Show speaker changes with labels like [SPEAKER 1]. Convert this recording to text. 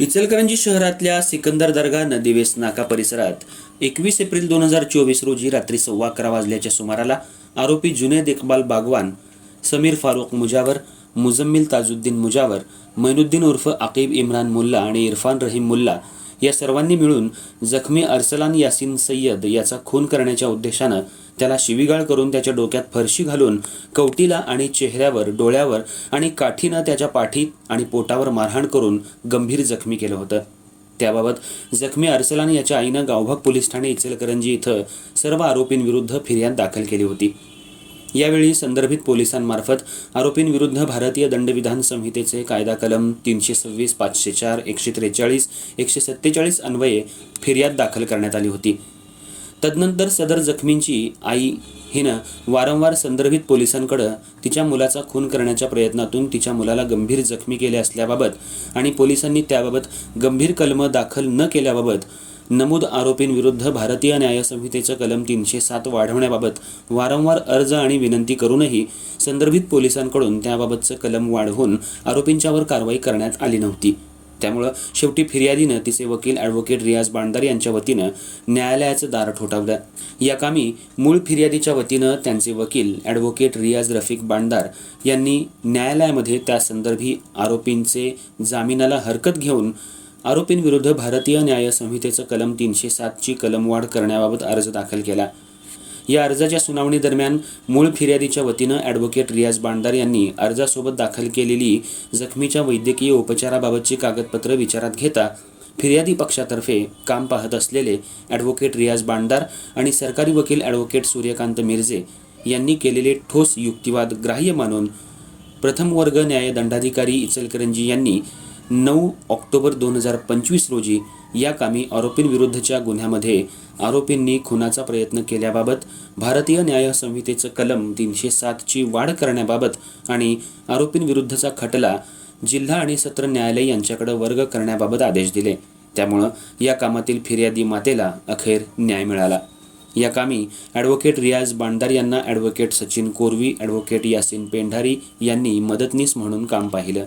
[SPEAKER 1] इचलकरंजी शहरातल्या सिकंदर दर्गा नदीवेस नाका परिसरात एकवीस एप्रिल दोन हजार चोवीस रोजी रात्री सव्वा अकरा वाजल्याच्या सुमाराला आरोपी जुनेद इकबाल बागवान समीर फारुख मुजावर मुजम्मिल ताजुद्दीन मुजावर मैनुद्दीन उर्फ आकिब इम्रान मुल्ला आणि इरफान रहीम मुल्ला या सर्वांनी मिळून जखमी अरसलान यासिन सय्यद याचा खून करण्याच्या उद्देशानं त्याला शिवीगाळ करून त्याच्या डोक्यात फरशी घालून कवटीला आणि चेहऱ्यावर डोळ्यावर आणि काठीनं त्याच्या पाठीत आणि पोटावर मारहाण करून गंभीर जखमी केलं होतं. त्याबाबत जखमी अरसलान याच्या आईनं गावभाग पोलीस ठाणे इचलकरंजी इथं सर्व आरोपींविरुद्ध फिर्याद दाखल केली होती. यावेळी संदर्भित पोलिसांमार्फत आरोपींविरुद्ध भारतीय दंडविधान संहितेचे कायदा कलम तीनशे सव्वीस पाचशे चार एकशे त्रेचाळीस एकशे सत्तेचाळीस अन्वये फिर्याद दाखल करण्यात आली होती. तदनंतर सदर जखमींची आई हिनं वारंवार संदर्भित पोलिसांकडं तिच्या मुलाचा खून करण्याच्या प्रयत्नातून तिच्या मुलाला गंभीर जखमी केले असल्याबाबत आणि पोलिसांनी त्याबाबत गंभीर कलमं दाखल न केल्याबाबत नमूद आरोपींविरुद्ध भारतीय न्यायसंहितेचं कलम तीनशे सात वाढवण्याबाबत वारंवार अर्ज आणि विनंती करूनही संदर्भित पोलिसांकडून त्याबाबतचं कलम वाढवून आरोपींच्यावर कारवाई करण्यात आली नव्हती. त्यामुळं शेवटी फिर्यादीनं तिचे वकील ॲडव्होकेट रियाज बांडार यांच्या वतीनं न्यायालयाचं दार ठोठावलं. या कामी मूळ फिर्यादीच्या वतीनं त्यांचे वकील ॲडव्होकेट रियाज रफिक बांडार यांनी न्यायालयामध्ये त्या संदर्भी आरोपींचे जामिनाला हरकत घेऊन आरोपींविरुद्ध भारतीय न्यायसंहितेचं कलम तीनशे सातची कलमवाढ करण्याबाबत अर्ज दाखल केला. या अर्जाच्या सुनावणी दरम्यान मूळ फिर्यादीच्या वतीनं ॲडव्होकेट रियाज बांडार यांनी अर्जासोबत दाखल केलेली जखमीच्या वैद्यकीय उपचाराबाबतची कागदपत्र विचारात घेता फिर्यादी पक्षातर्फे काम पाहत असलेले ॲडव्होकेट रियाज बांडार आणि सरकारी वकील ॲडव्होकेट सूर्यकांत मिर्जे यांनी केलेले ठोस युक्तिवाद ग्राह्य मानून प्रथम वर्ग न्याय दंडाधिकारी इचलकरंजी यांनी नऊ ऑक्टोबर दोन हजार पंचवीस रोजी या कामी आरोपींविरुद्धच्या गुन्ह्यामध्ये आरोपींनी खुनाचा प्रयत्न केल्याबाबत भारतीय न्याय संहितेचं कलम तीनशे सातची वाढ करण्याबाबत आणि आरोपींविरुद्धचा खटला जिल्हा आणि सत्र न्यायालय यांच्याकडे वर्ग करण्याबाबत आदेश दिले. त्यामुळं या कामातील फिर्यादी मातेला अखेर न्याय मिळाला. या कामी ॲडव्होकेट रियाज बांडार यांना ॲडव्होकेट सचिन कोरवी ॲडव्होकेट यासिन पेंढारी यांनी मदतनीस म्हणून काम पाहिलं.